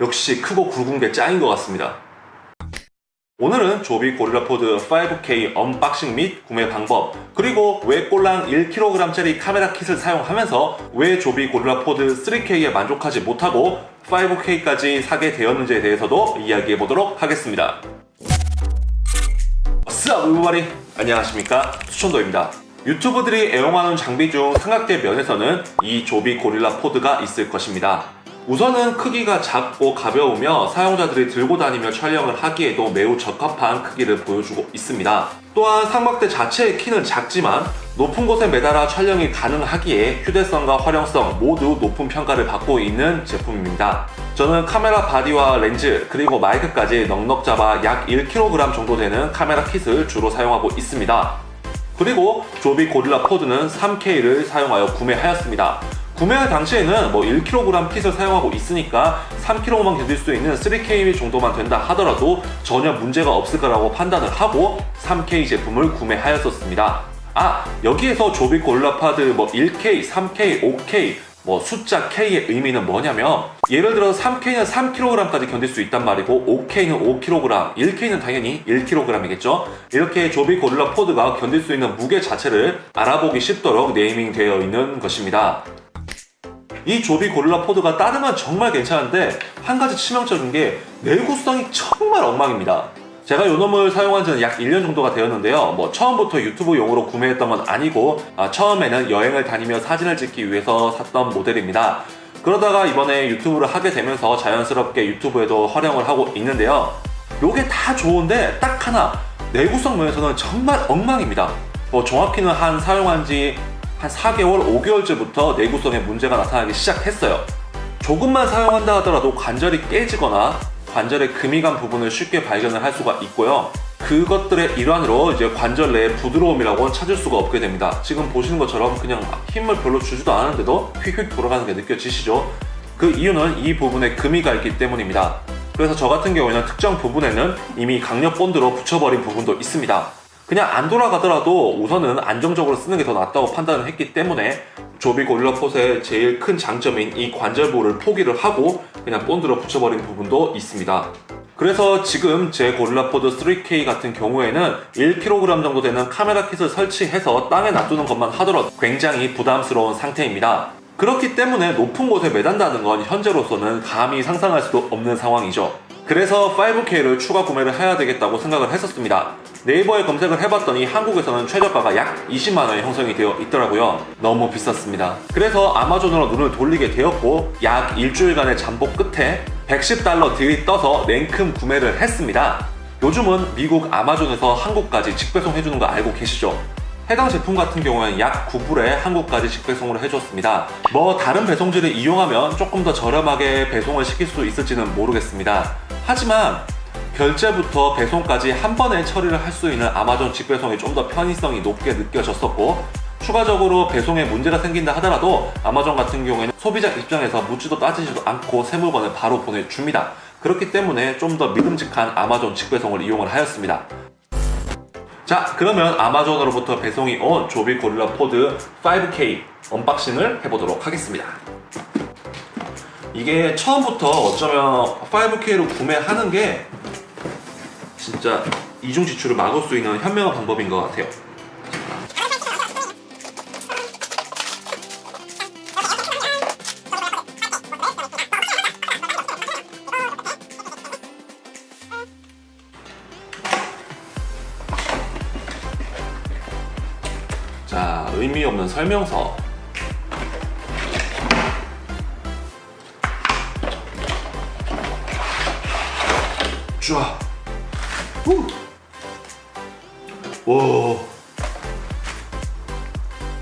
역시 크고 굵은 게 짱인 것 같습니다. 오늘은 조비 고릴라 포드 5K 언박싱 및 구매 방법 그리고 왜 꼴랑 1kg짜리 카메라 킷을 사용하면서 왜 조비 고릴라 포드 3K에 만족하지 못하고 5K까지 사게 되었는지에 대해서도 이야기해 보도록 하겠습니다. 스아 우바리 안녕하십니까 수천도입니다. 유튜브들이 애용하는 장비 중 삼각대 면에서는 이 조비 고릴라 포드가 있을 것입니다. 우선은 크기가 작고 가벼우며 사용자들이 들고 다니며 촬영을 하기에도 매우 적합한 크기를 보여주고 있습니다. 또한 삼각대 자체의 키는 작지만 높은 곳에 매달아 촬영이 가능하기에 휴대성과 활용성 모두 높은 평가를 받고 있는 제품입니다. 저는 카메라 바디와 렌즈 그리고 마이크까지 넉넉 잡아 약 1kg 정도 되는 카메라 킷을 주로 사용하고 있습니다. 그리고 조비 고릴라 포드는 3K를 사용하여 구매하였습니다. 구매할 당시에는 뭐 1kg 킷을 사용하고 있으니까 3kg만 견딜 수 있는 3K 정도만 된다 하더라도 전혀 문제가 없을 거라고 판단을 하고 3K 제품을 구매하였었습니다. 아, 여기에서 조비 고릴라 파드 뭐 1K, 3K, 5K 뭐 숫자 K의 의미는 뭐냐면 예를 들어 3K는 3kg까지 견딜 수 있단 말이고 5K는 5kg, 1K는 당연히 1kg이겠죠. 이렇게 조비 고릴라 포드가 견딜 수 있는 무게 자체를 알아보기 쉽도록 네이밍 되어 있는 것입니다. 이 조비 고릴라 포드가 따르면 정말 괜찮은데 한 가지 치명적인 게 내구성이 정말 엉망입니다. 제가 이 놈을 사용한 지는 약 1년 정도가 되었는데요. 뭐 처음부터 유튜브용으로 구매했던 건 아니고 아, 처음에는 여행을 다니며 사진을 찍기 위해서 샀던 모델입니다. 그러다가 이번에 유튜브를 하게 되면서 자연스럽게 유튜브에도 활용을 하고 있는데요. 요게 다 좋은데 딱 하나 내구성 면에서는 정말 엉망입니다. 뭐 정확히는 한 사용한 지 한 4개월, 5개월째부터 내구성에 문제가 나타나기 시작했어요. 조금만 사용한다 하더라도 관절이 깨지거나 관절의 금이 간 부분을 쉽게 발견을 할 수가 있고요. 그것들의 일환으로 이제 관절 내의 부드러움이라고 찾을 수가 없게 됩니다. 지금 보시는 것처럼 그냥 힘을 별로 주지도 않았는데도 휙휙 돌아가는 게 느껴지시죠? 그 이유는 이 부분에 금이 가 있기 때문입니다. 그래서 저 같은 경우에는 특정 부분에는 이미 강력 본드로 붙여버린 부분도 있습니다. 그냥 안 돌아가더라도 우선은 안정적으로 쓰는 게 더 낫다고 판단을 했기 때문에 조비 고릴라 폿의 제일 큰 장점인 이 관절부를 포기를 하고 그냥 본드로 붙여버린 부분도 있습니다. 그래서 지금 제 고릴라 포드 3K 같은 경우에는 1kg 정도 되는 카메라 킷을 설치해서 땅에 놔두는 것만 하더라도 굉장히 부담스러운 상태입니다. 그렇기 때문에 높은 곳에 매단다는 건 현재로서는 감히 상상할 수도 없는 상황이죠. 그래서 5K를 추가 구매를 해야 되겠다고 생각을 했었습니다. 네이버에 검색을 해봤더니 한국에서는 최저가가 약 20만원에 형성이 되어 있더라고요. 너무 비쌌습니다. 그래서 아마존으로 눈을 돌리게 되었고 약 일주일간의 잠복 끝에 110달러 딜이 떠서 냉큼 구매를 했습니다. 요즘은 미국 아마존에서 한국까지 직배송 해주는 거 알고 계시죠? 해당 제품 같은 경우에는 약 9불에 한국까지 직배송을 해줬습니다. 뭐 다른 배송지를 이용하면 조금 더 저렴하게 배송을 시킬 수 있을지는 모르겠습니다. 하지만 결제부터 배송까지 한 번에 처리를 할 수 있는 아마존 직배송이 좀 더 편의성이 높게 느껴졌었고 추가적으로 배송에 문제가 생긴다 하더라도 아마존 같은 경우에는 소비자 입장에서 묻지도 따지지도 않고 새 물건을 바로 보내줍니다. 그렇기 때문에 좀 더 믿음직한 아마존 직배송을 이용을 하였습니다. 자 그러면 아마존으로부터 배송이 온 조비 고릴라 포드 5K 언박싱을 해보도록 하겠습니다. 이게 처음부터 어쩌면 5K로 구매하는 게 진짜 이중 지출을 막을 수 있는 현명한 방법인 것 같아요. 자, 의미 없는 설명서. 쫙. 후. 와.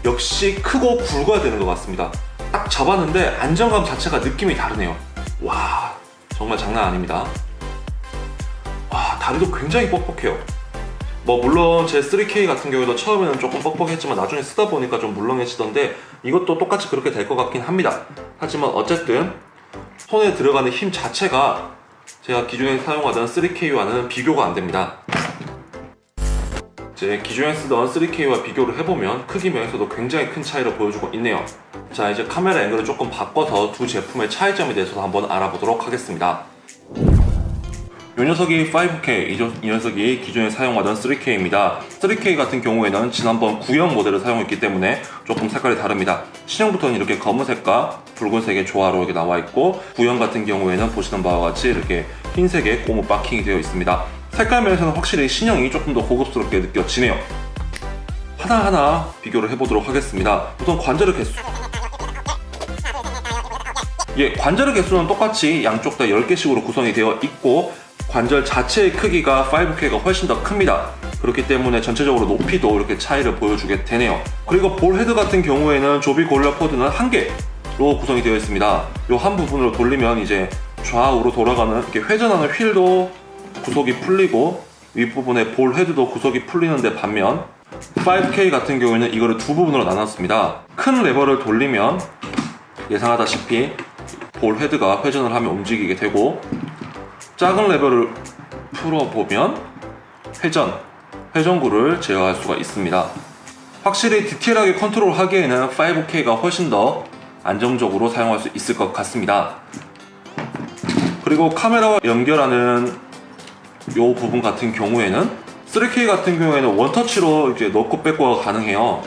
역시 크고 굵어야 되는 것 같습니다. 딱 잡았는데 안정감 자체가 느낌이 다르네요. 와, 정말 장난 아닙니다. 와, 다리도 굉장히 뻑뻑해요. 뭐 물론 제 3K 같은 경우도 처음에는 조금 뻑뻑했지만 나중에 쓰다 보니까 좀 물렁해지던데 이것도 똑같이 그렇게 될 것 같긴 합니다. 하지만 어쨌든 손에 들어가는 힘 자체가 제가 기존에 사용하던 3K와는 비교가 안 됩니다. 이제 기존에 쓰던 3K와 비교를 해보면 크기 면에서도 굉장히 큰 차이를 보여주고 있네요. 자 이제 카메라 앵글을 조금 바꿔서 두 제품의 차이점에 대해서 한번 알아보도록 하겠습니다. 이 녀석이 5K, 이, 녀석이 기존에 사용하던 3K입니다. 3K 같은 경우에는 지난번 구형 모델을 사용했기 때문에 조금 색깔이 다릅니다. 신형부터는 이렇게 검은색과 붉은색의 조화로 이렇게 나와 있고 구형 같은 경우에는 보시는 바와 같이 이렇게 흰색의 고무 바킹이 되어 있습니다. 색깔 면에서는 확실히 신형이 조금 더 고급스럽게 느껴지네요. 하나하나 비교를 해보도록 하겠습니다. 우선 관절의 개수. 예, 관절의 개수는 똑같이 양쪽 다 10개씩으로 구성이 되어 있고 관절 자체의 크기가 5K가 훨씬 더 큽니다. 그렇기 때문에 전체적으로 높이도 이렇게 차이를 보여주게 되네요. 그리고 볼 헤드 같은 경우에는 조비 고릴라 포드는 한 개로 구성이 되어 있습니다. 이 한 부분으로 돌리면 이제 좌우로 돌아가는 이렇게 회전하는 휠도 구석이 풀리고 윗부분의 볼 헤드도 구석이 풀리는데 반면 5K 같은 경우에는 이거를 두 부분으로 나눴습니다. 큰 레버를 돌리면 예상하다시피 볼 헤드가 회전을 하면 움직이게 되고 작은 레버를 풀어보면 회전, 회전구를 제어할 수가 있습니다. 확실히 디테일하게 컨트롤하기에는 5K가 훨씬 더 안정적으로 사용할 수 있을 것 같습니다. 그리고 카메라와 연결하는 이 부분 같은 경우에는 3K 같은 경우에는 원터치로 이제 넣고 뺏고가 가능해요.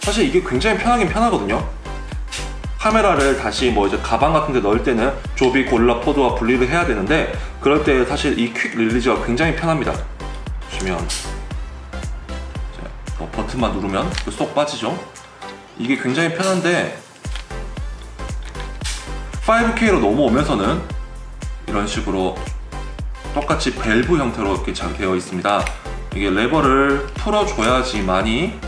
사실 이게 굉장히 편하긴 편하거든요. 카메라를 다시 뭐 이제 가방 같은 데 넣을 때는 조비 고릴라 포드와 분리를 해야 되는데 그럴 때 사실 이 퀵 릴리즈가 굉장히 편합니다. 보시면 뭐 버튼만 누르면 그쏙 빠지죠. 이게 굉장히 편한데 5K로 넘어오면서는 이런 식으로 똑같이 밸브 형태로 이렇게 잘 되어 있습니다. 이게 레버를 풀어줘야지만이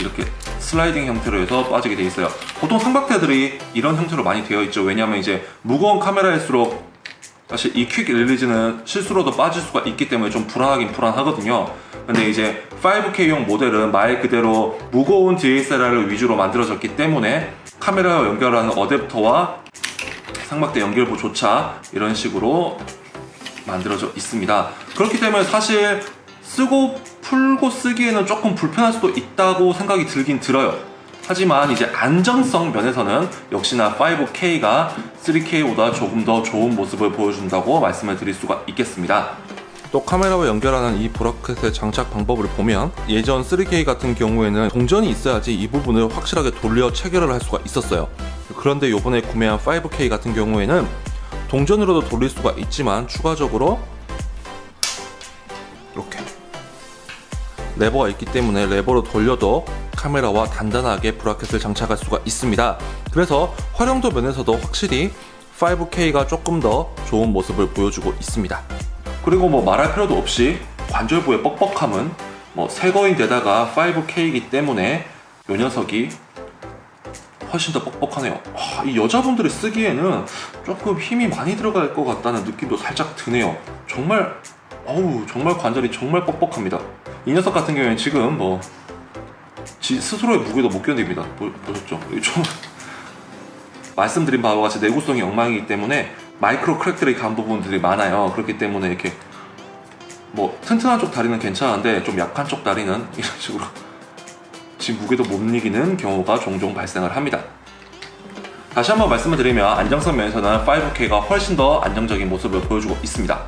이렇게 슬라이딩 형태로 해서 빠지게 돼 있어요. 보통 삼각대들이 이런 형태로 많이 되어 있죠. 왜냐하면 이제 무거운 카메라일수록 사실 이 퀵 릴리즈는 실수로도 빠질 수가 있기 때문에 좀 불안하긴 불안하거든요. 근데 이제 5K용 모델은 말 그대로 무거운 DSLR을 위주로 만들어졌기 때문에 카메라와 연결하는 어댑터와 상막대 연결부조차 이런 식으로 만들어져 있습니다. 그렇기 때문에 사실 쓰고 풀고 쓰기에는 조금 불편할 수도 있다고 생각이 들긴 들어요. 하지만 이제 안정성 면에서는 역시나 5K가 3K보다 조금 더 좋은 모습을 보여준다고 말씀을 드릴 수가 있겠습니다. 또 카메라와 연결하는 이 브라켓의 장착 방법을 보면 예전 3K 같은 경우에는 동전이 있어야지 이 부분을 확실하게 돌려 체결을 할 수가 있었어요. 그런데 이번에 구매한 5K 같은 경우에는 동전으로도 돌릴 수가 있지만 추가적으로 레버가 있기 때문에 레버로 돌려도 카메라와 단단하게 브라켓을 장착할 수가 있습니다. 그래서 활용도 면에서도 확실히 5K가 조금 더 좋은 모습을 보여주고 있습니다. 그리고 뭐 말할 필요도 없이 관절부의 뻑뻑함은 뭐 새거인 데다가 5K이기 때문에 이 녀석이 훨씬 더 뻑뻑하네요. 아, 이 여자분들이 쓰기에는 조금 힘이 많이 들어갈 것 같다는 느낌도 살짝 드네요. 정말 어우 정말 관절이 정말 뻑뻑합니다. 이 녀석 같은 경우에는 지금 뭐 지 스스로의 무게도 못 견딥니다. 보, 보셨죠? 이좀 말씀드린 바와 같이 내구성이 엉망이기 때문에 마이크로 크랙들이 간 부분들이 많아요. 그렇기 때문에 이렇게 뭐 튼튼한 쪽 다리는 괜찮은데 좀 약한 쪽 다리는 이런 식으로 지금 무게도 못 이기는 경우가 종종 발생을 합니다. 다시 한번 말씀을 드리면 안정성 면에서는 5K가 훨씬 더 안정적인 모습을 보여주고 있습니다.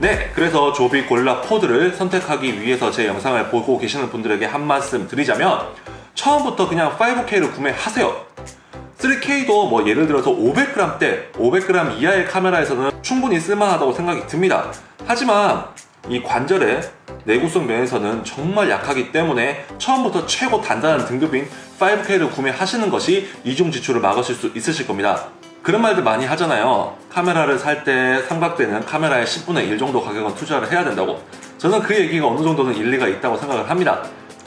네, 그래서 조비 고릴라 포드를 선택하기 위해서 제 영상을 보고 계시는 분들에게 한 말씀 드리자면 처음부터 그냥 5K를 구매하세요. 3K도 뭐 예를 들어서 500g대, 500g 이하의 카메라에서는 충분히 쓸만하다고 생각이 듭니다. 하지만 이 관절의 내구성 면에서는 정말 약하기 때문에 처음부터 최고 단단한 등급인 5K를 구매하시는 것이 이중 지출을 막으실 수 있으실 겁니다. 그런 말들 많이 하잖아요. 카메라를 살 때 삼각대는 카메라의 10분의 1 정도 가격은 투자를 해야 된다고. 저는 그 얘기가 어느 정도는 일리가 있다고 생각을 합니다.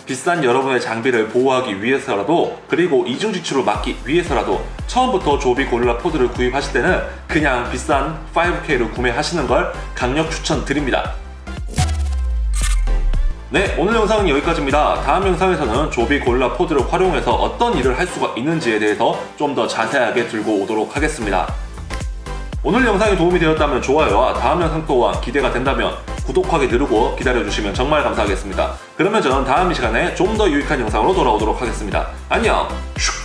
비싼 여러분의 장비를 보호하기 위해서라도 그리고 이중 지출을 막기 위해서라도 처음부터 조비 고릴라 포드를 구입하실 때는 그냥 비싼 5K를 구매하시는 걸 강력 추천드립니다. 네, 오늘 영상은 여기까지입니다. 다음 영상에서는 조비 고릴라 포드를 활용해서 어떤 일을 할 수가 있는지에 대해서 좀 더 자세하게 들고 오도록 하겠습니다. 오늘 영상이 도움이 되었다면 좋아요와 다음 영상 또한 기대가 된다면 구독하기 누르고 기다려주시면 정말 감사하겠습니다. 그러면 저는 다음 이 시간에 좀 더 유익한 영상으로 돌아오도록 하겠습니다. 안녕! 슉!